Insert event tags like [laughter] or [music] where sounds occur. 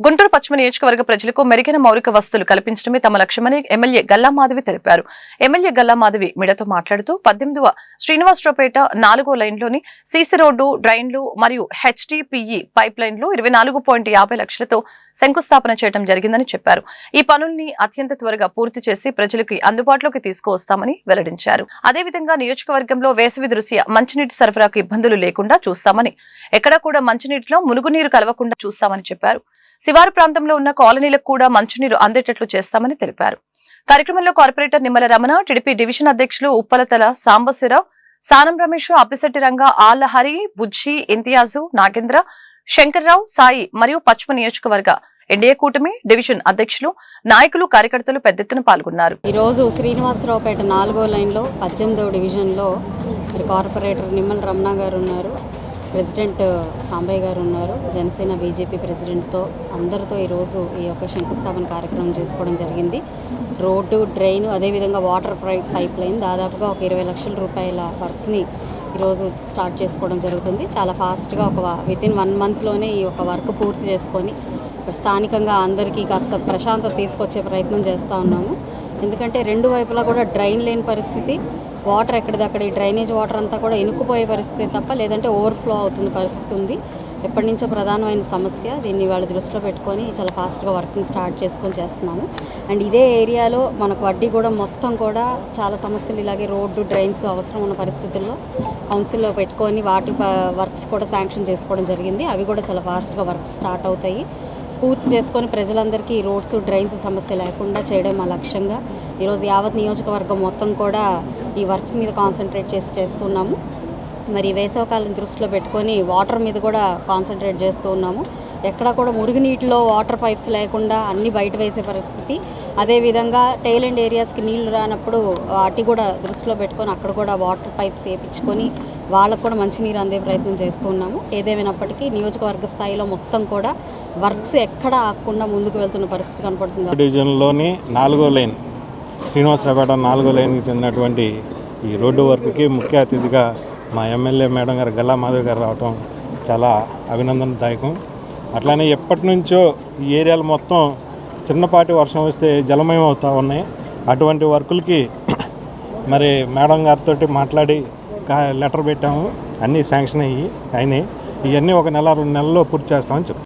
గుంటూరు పశ్చిమ నియోజకవర్గ ప్రజలకు మెరుగైన మౌలిక వసతులు కల్పించడమే తమ లక్ష్యమని ఎమ్మెల్యే గల్లామాధవి తెలిపారు. ఎమ్మెల్యే గల్లామాధవి మీడియాతో మాట్లాడుతూ పద్దెనిమిదవ శ్రీనివాసరావుపేట నాలుగో లైన్లోని సీసీ రోడ్డు డ్రైన్లు మరియు హెచ్డిపిఈ పైప్ లైన్లు ఇరవై నాలుగు లక్షలతో శంకుస్థాపన చేయడం జరిగిందని చెప్పారు. ఈ పనుల్ని అత్యంత త్వరగా పూర్తి చేసి ప్రజలకు అందుబాటులోకి తీసుకువస్తామని వెల్లడించారు. అదేవిధంగా నియోజకవర్గంలో వేసవి దృశ్య మంచినీటి సరఫరాకు ఇబ్బందులు లేకుండా చూస్తామని ఎక్కడా కూడా మంచినీటిలో మురుగునీరు కలవకుండా చూస్తామని చెప్పారు. శివారు ప్రాంతం ప్రాంతంలో ఉన్న కాలనీలకు కూడా మంచినీరు అందేటట్లు చేస్తామని తెలిపారు. కార్యక్రమంలో corporator Nimmala Ramana TDP division అధ్యక్షులు ఉప్పలతల సాంబశివరావు సానం రమేష్ అప్పిశెట్టి రంగ ఆళ్ళహరి బుజ్జి ఇంతియాజు నాగేంద్ర శంకర్రావు సాయి మరియు పశ్చిమ నియోజకవర్గ ఎన్డీఏ కూటమి డివిజన్ అధ్యక్షులు నాయకులు కార్యకర్తలు పెద్ద ఎత్తున పాల్గొన్నారు. ఈరోజు శ్రీనివాసరావుపేట నాలుగో లైన్లో పద్దెనిమిదవ డివిజన్లో లో కార్పొరేటర్ నిమ్మల రమణ గారు ఉన్నారు. ప్రెసిడెంట్ సాంబయ్య గారు ఉన్నారు. జనసేన బీజేపీ ప్రెసిడెంట్తో అందరితో ఈరోజు ఈ యొక్క శంకుస్థాపన కార్యక్రమం చేసుకోవడం జరిగింది. రోడ్డు డ్రైన్ అదేవిధంగా వాటర్ పైప్ పైప్ లైన్ దాదాపుగా ఒక ఇరవై లక్షల రూపాయల వర్క్ని ఈరోజు స్టార్ట్ చేసుకోవడం జరుగుతుంది. చాలా ఫాస్ట్గా ఒక విత్ ఇన్ వన్ మంత్లోనే ఈ యొక్క వర్క్ పూర్తి చేసుకొని స్థానికంగా అందరికీ కాస్త ప్రశాంతత తీసుకొచ్చే ప్రయత్నం చేస్తూ ఉన్నాము. ఎందుకంటే రెండు వైపులా కూడా డ్రైన్ లేని పరిస్థితి. వాటర్ ఎక్కడిదక్కడ ఈ డ్రైనేజ్ వాటర్ అంతా కూడా ఇనుక్కుపోయే పరిస్థితి తప్ప లేదంటే ఓవర్ఫ్లో అవుతున్న పరిస్థితి ఉంది. ఎప్పటి నుంచో ప్రధానమైన సమస్య దీన్ని వాళ్ళ దృష్టిలో పెట్టుకొని చాలా ఫాస్ట్గా వర్కింగ్ స్టార్ట్ చేసుకొని చేస్తున్నాము అండ్ ఇదే ఏరియాలో మనకు వడ్డీ కూడా మొత్తం కూడా చాలా సమస్యలు ఇలాగే రోడ్డు డ్రైన్స్ అవసరం ఉన్న పరిస్థితుల్లో కౌన్సిల్లో పెట్టుకొని వాటి వర్క్స్ కూడా శాంక్షన్ చేసుకోవడం జరిగింది. అవి కూడా చాలా ఫాస్ట్గా వర్క్ స్టార్ట్ అవుతాయి. పూర్తి చేసుకొని ప్రజలందరికీ రోడ్స్ డ్రైన్స్ సమస్య లేకుండా చేయడం మా లక్ష్యంగా. ఈరోజు యావత్ నియోజకవర్గం మొత్తం కూడా ఈ వర్క్స్ మీద కాన్సన్ట్రేట్ చేసి చేస్తున్నాము. మరి వేసవకాలం దృష్టిలో పెట్టుకొని వాటర్ మీద కూడా కాన్సన్ట్రేట్ చేస్తూ ఉన్నాము. ఎక్కడ కూడా మురుగునీటిలో వాటర్ పైప్స్ లేకుండా అన్ని బయట వేసే పరిస్థితి. అదేవిధంగా టైల్ అండ్ ఏరియాస్కి నీళ్ళు రానప్పుడు వాటి కూడా దృష్టిలో పెట్టుకొని అక్కడ కూడా వాటర్ పైప్స్ వేయించుకొని వాళ్ళకు కూడా మంచినీరు అందే ప్రయత్నం చేస్తూ ఉన్నాము. ఏదేమైనప్పటికీ నియోజకవర్గ స్థాయిలో మొత్తం కూడా వర్క్స్ ఎక్కడ ఆకుండా ముందుకు వెళ్తున్న పరిస్థితి కనపడుతుంది. డివిజన్లోని నాలుగో లైన్ శ్రీనివాసరాపేట నాలుగో లైన్కి చెందినటువంటి ఈ రోడ్డు వర్క్కి ముఖ్య అతిథిగా మా ఎమ్మెల్యే మేడం గారు గల్లా మాధవ్ గారు రావటం చాలా అభినందనదాయకం. అట్లానే ఎప్పటి నుంచో ఈ ఏరియాలు మొత్తం చిన్నపాటి వర్షం వస్తే జలమయం అవుతూ ఉన్నాయి. అటువంటి వర్కులకి [clears throat] మరి మేడం గారితో మాట్లాడి కా- లెటర్ పెట్టాము. అన్నీ శాంక్షన్ అయ్యి అయినాయి. ఇవన్నీ ఒక నెల రెండు నెలల్లో పూర్తి చేస్తామని చెప్తాను